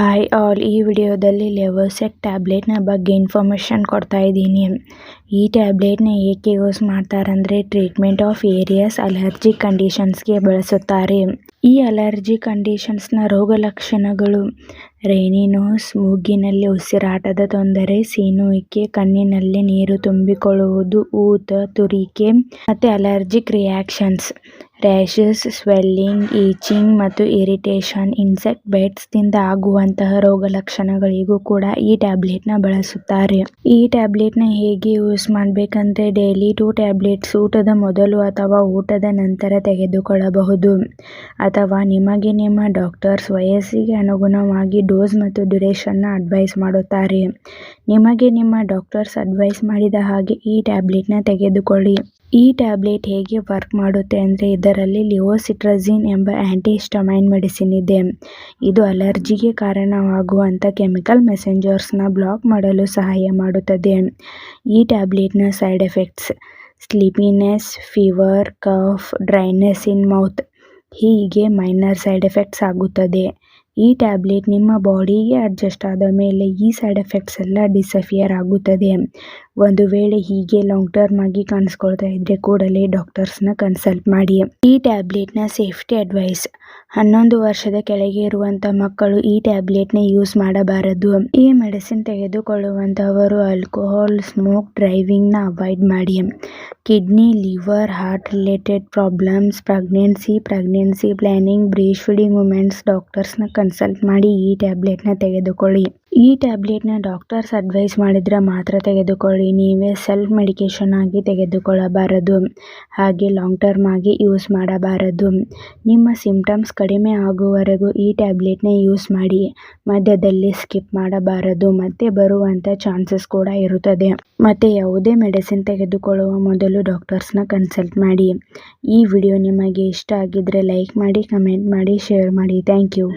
Hi all ಈ ವಿಡಿಯೋದಲ್ಲಿ ಲೆವೋಸೆಟ್ ಟ್ಯಾಬ್ಲೆಟ್ನ ಬಗ್ಗೆ ಇನ್ಫಾರ್ಮೇಷನ್ ಕೊಡ್ತಾ ಇದ್ದೀನಿ. ಈ ಟ್ಯಾಬ್ಲೆಟ್ನ ಏಕೆ ಯೂಸ್ ಮಾಡ್ತಾರಂದರೆ ಟ್ರೀಟ್ಮೆಂಟ್ ಆಫ್ ಏರಿಯಸ್ ಅಲರ್ಜಿ ಕಂಡೀಷನ್ಸ್ಗೆ ಬಳಸುತ್ತಾರೆ. ಈ ಅಲರ್ಜಿ ಕಂಡೀಷನ್ಸ್ನ ರೋಗ ಲಕ್ಷಣಗಳು ರೈನಿ ನೋಸ್ ಮೂಗಿನಲ್ಲಿ ಉಸಿರಾಟದ ತೊಂದರೆ ಸೀನುವಿಕೆ ಕಣ್ಣಿನಲ್ಲಿ ನೀರು ತುಂಬಿಕೊಳ್ಳುವುದು, ಊತ, ತುರಿಕೆ, ಮತ್ತು allergic reactions. Rashes swelling, itching ಮತ್ತು ಇರಿಟೇಷನ್, ಇನ್ಸೆಕ್ಟ್ ಬೈಟ್ಸ್ದಿಂದ ಆಗುವಂತಹ ರೋಗ ಲಕ್ಷಣಗಳಿಗೂ ಕೂಡ ಈ ಟ್ಯಾಬ್ಲೆಟ್ನ ಬಳಸುತ್ತಾರೆ. ಈ ಟ್ಯಾಬ್ಲೆಟ್ನ ಹೇಗೆ ಯೂಸ್ ಮಾಡಬೇಕಂದ್ರೆ ಡೈಲಿ ಟೂ ಟ್ಯಾಬ್ಲೆಟ್ಸ್ ಊಟದ ಮೊದಲು ಅಥವಾ ಊಟದ ನಂತರ ತೆಗೆದುಕೊಳ್ಳಬಹುದು. ಅಥವಾ ನಿಮಗೆ ನಿಮ್ಮ ಡಾಕ್ಟರ್ಸ್ ವಯಸ್ಸಿಗೆ ಅನುಗುಣವಾಗಿ ಡೋಸ್ ಮತ್ತು ಡ್ಯುರೇಷನ್ನ ಅಡ್ವೈಸ್ ಮಾಡುತ್ತಾರೆ. ನಿಮಗೆ ನಿಮ್ಮ ಡಾಕ್ಟರ್ಸ್ ಅಡ್ವೈಸ್ ಮಾಡಿದ ಹಾಗೆ ಈ ಟ್ಯಾಬ್ಲೆಟ್ನ ತೆಗೆದುಕೊಳ್ಳಿ. ಈ ಟ್ಯಾಬ್ಲೆಟ್ ಹೇಗೆ ವರ್ಕ್ ಮಾಡುತ್ತೆ ಅಂದರೆ ಇದರಲ್ಲಿ ಲಿವೋಸಿಟ್ರಜಿನ್ ಎಂಬ ಆ್ಯಂಟಿಹಿಸ್ಟಮೈನ್ ಮೆಡಿಸಿನ್ ಇದೆ. ಇದು ಅಲರ್ಜಿಗೆ ಕಾರಣವಾಗುವಂಥ ಕೆಮಿಕಲ್ ಮೆಸೆಂಜರ್ಸ್ನ ಬ್ಲಾಕ್ ಮಾಡಲು ಸಹಾಯ ಮಾಡುತ್ತದೆ. ಈ ಟ್ಯಾಬ್ಲೆಟ್ನ side effects, sleepiness, fever, cough, dryness in mouth ಹೀಗೆ ಮೈನರ್ ಸೈಡ್ ಎಫೆಕ್ಟ್ಸ್ ಆಗುತ್ತದೆ. ಈ ಟ್ಯಾಬ್ಲೆಟ್ ನಿಮ್ಮ ಬಾಡಿಗೆ ಅಡ್ಜಸ್ಟ್ ಆದ ಮೇಲೆ ಈ ಸೈಡ್ ಎಫೆಕ್ಟ್ಸ್ ಎಲ್ಲ ಡಿಸಫಿಯರ್ ಆಗುತ್ತದೆ. ಒಂದು ವೇಳೆ ಹೀಗೆ ಲಾಂಗ್ ಟರ್ಮ್ ಆಗಿ ಕಾಣಿಸ್ಕೊಳ್ತಾ ಇದ್ರೆ ಕೂಡಲೇ ಡಾಕ್ಟರ್ಸ್ನ ಕನ್ಸಲ್ಟ್ ಮಾಡಿ. ಈ ಟ್ಯಾಬ್ಲೆಟ್ನ ಸೇಫ್ಟಿ ಅಡ್ವೈಸ್ ಹನ್ನೊಂದು ವರ್ಷದ ಕೆಳಗೆ ಇರುವಂತಹ ಮಕ್ಕಳು ಈ ಟ್ಯಾಬ್ಲೆಟ್ನ ಯೂಸ್ ಮಾಡಬಾರದು. ಈ ಮೆಡಿಸಿನ್ ತೆಗೆದುಕೊಳ್ಳುವಂತಹವರು ಆಲ್ಕೋಹಾಲ್ ಸ್ಮೋಕ್ ಡ್ರೈವಿಂಗ್ನ ಅವಾಯ್ಡ್ ಮಾಡಿ. Kidney liver heart related problems pregnancy pregnancy planning breast feeding women's ಡಾಕ್ಟರ್ಸ್ನ consult ಮಾಡಿ ಈ ಟ್ಯಾಬ್ಲೆಟ್ನ ತೆಗೆದುಕೊಳ್ಳಿ. ಈ ಟ್ಯಾಬ್ಲೆಟ್ನ ಡಾಕ್ಟರ್ಸ್ ಅಡ್ವೈಸ್ ಮಾಡಿದರೆ ಮಾತ್ರ ತೆಗೆದುಕೊಳ್ಳಿ. ನೀವೇ ಸೆಲ್ಫ್ ಮೆಡಿಕೇಷನ್ ಆಗಿ ತೆಗೆದುಕೊಳ್ಳಬಾರದು. ಹಾಗೆ ಲಾಂಗ್ ಟರ್ಮ್ ಆಗಿ ಯೂಸ್ ಮಾಡಬಾರದು. ನಿಮ್ಮ ಸಿಂಪ್ಟಮ್ಸ್ ಕಡಿಮೆ ಆಗುವವರೆಗೂ ಈ ಟ್ಯಾಬ್ಲೆಟ್ನ ಯೂಸ್ ಮಾಡಿ. ಮಧ್ಯದಲ್ಲಿ ಸ್ಕಿಪ್ ಮಾಡಬಾರದು. ಮತ್ತೆ ಬರುವಂಥ ಚಾನ್ಸಸ್ ಕೂಡ ಇರುತ್ತದೆ. ಮತ್ತು ಯಾವುದೇ ಮೆಡಿಸಿನ್ ತೆಗೆದುಕೊಳ್ಳುವ ಮೊದಲು ಡಾಕ್ಟರ್ಸ್ನ ಕನ್ಸಲ್ಟ್ ಮಾಡಿ. ಈ ವಿಡಿಯೋ ನಿಮಗೆ ಇಷ್ಟ ಆಗಿದ್ದರೆ ಲೈಕ್ ಮಾಡಿ, ಕಮೆಂಟ್ ಮಾಡಿ, ಶೇರ್ ಮಾಡಿ. Thank you.